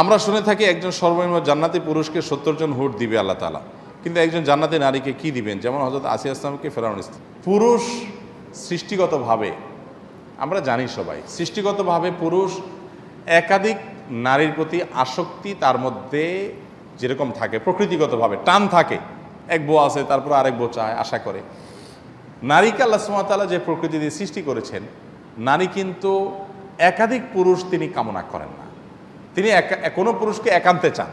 আমরা শুনে থাকি একজন সর্বনিম্ন জান্নাতি পুরুষকে সত্তর জন হুট দিবে আল্লাহ তালা কিন্তু একজন জান্নাতি নারীকে কি দিবেন? যেমন হজরত আসিয়া ইসলামকে ফেরাউন ইসলাম পুরুষ সৃষ্টিগতভাবে, আমরা জানি সবাই, সৃষ্টিগতভাবে পুরুষ একাধিক নারীর প্রতি আসক্তি তার মধ্যে যেরকম থাকে, প্রকৃতিগতভাবে টান থাকে। এক বউ আছে, তারপর আরেক বউ চায়, আশা করে। নারীকে আল্লাহ সুমাতালা যে প্রকৃতি দিয়ে সৃষ্টি করেছেন, নারী কিন্তু একাধিক পুরুষ তিনি কামনা করেন না। তিনি কোনো পুরুষকে একান্তে চান।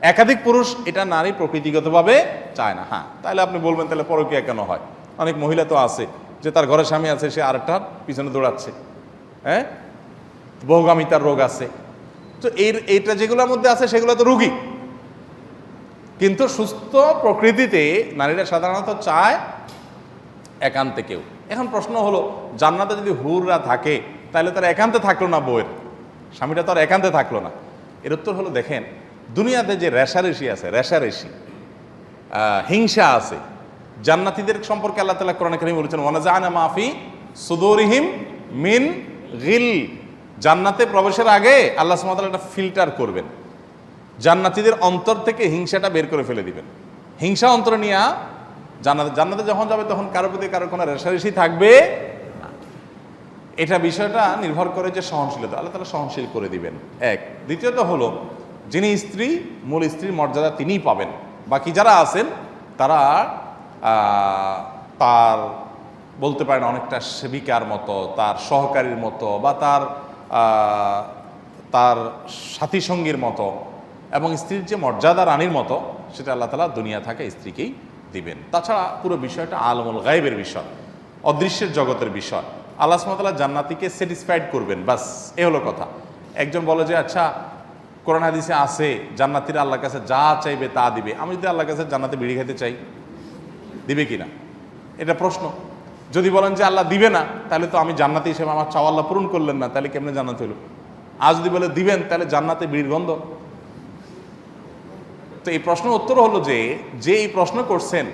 একাধিক পুরুষ এটা নারী প্রকৃতিগতভাবে চায় না। হ্যাঁ তাহলে আপনি বলবেন তাহলে পরকীয়া কেন হয়? অনেক মহিলা তো আছে, যে তার ঘরে স্বামী আছে, সে আরেকটার পিছনে দৌড়াচ্ছে। হ্যাঁ? বহুগামিতার রোগ আছে। তো এর, এইটা যেগুলোর মধ্যে আছে, সেগুলো তো রুগী। কিন্তু সুস্থ প্রকৃতিতে নারীরা সাধারণত চায় একান্তে কেউ। এখন প্রশ্ন হলো, জান্নাতে যদি হুররা থাকে তাহলে তারা একান্তে থাকল না বউয়ের? স্বামীটা তো আর একান্তে থাকল না। এর উত্তর হলো, দেখেন, দুনিয়াতে যে রেশারেশি আছে রেশারেশি হিংসা আছে, জান্নাতীদের সম্পর্কে আল্লাহ তালা কোরআন কারিম বলেছেন ওয়ানাজানা মাফি সুদরিহিম মিন গিল। জান্নাতে প্রবেশের আগে আল্লাহ সুমাতাল একটা ফিল্টার করবেন। জান্নাতীদের অন্তর থেকে হিংসাটা বের করে ফেলে দিবেন। হিংসা অন্তর নিয়ে জান্নাতে জান্নাতে যখন যাবে তখন কারও প্রতি কারও কোনো রেশারেশি থাকবে। এটা বিষয়টা নির্ভর করে যে সহনশীলতা, আল্লাহ তালা সহনশীল করে দিবেন। এক। দ্বিতীয়ত হলো, যিনি স্ত্রী, মূল স্ত্রীর মর্যাদা তিনিই পাবেন। বাকি যারা আছেন, তারা তার বলতে পারেন অনেকটা সেবিকার মতো, তার সহকারীর মতো বা তার তার সাথী সঙ্গীর মতো এবং স্ত্রীর যে মর্যাদা রানীর মতো, সেটা আল্লাহ তালা দুনিয়া থাকে স্ত্রীকেই দিবেন। তাছাড়া পুরো বিষয়টা আলমুল গায়েবের বিষয়, অদৃশ্যের জগতের বিষয়। আল্লাহ সুমতাল্লাহ জান্নাতিকে স্যাটিসফাইড করবেন, বাস, এ হলো কথা। একজন বলে যে আচ্ছা কোরআন হাদিসে আছে, জান্নাতিরা আল্লাহর কাছে যা চাইবে তা দিবে। আমি যদি আল্লাহর কাছে জান্নাতে বিড়ি খেতে চাই, দিবে কি না এটা প্রশ্ন। যদি বলেন যে, আল্লাহ দিবে না, তাহলে তো আমি জান্নাতি হিসেবে আমার চাওয়া আল্লাহ পূরণ করলেন না, তাহলে কেমনে জান্নাত হইল? আর যদি বলে, দিবেন, তাহলে জান্নাতে বিড়ির গন্ধ? তো এই প্রশ্ন উত্তর হলো যে যে এই প্রশ্ন করছেন,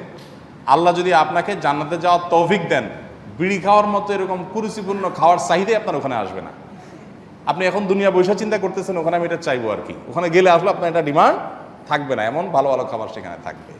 আল্লাহ যদি আপনাকে জান্নাতে যাওয়ার তৌফিক দেন বিড়ি খাওয়ার মতো এরকম কুরুচিপূর্ণ খাওয়ার চাহিদাই আপনার ওখানে আসবে না। আপনি এখন দুনিয়া বৈশা চিন্তা করতেছেন, ওখানে আমি এটা চাইব আর কি। ওখানে গেলে আসলে আপনার এটা ডিমান্ড থাকবে না, এমন ভালো ভালো খাবার সেখানে থাকবে।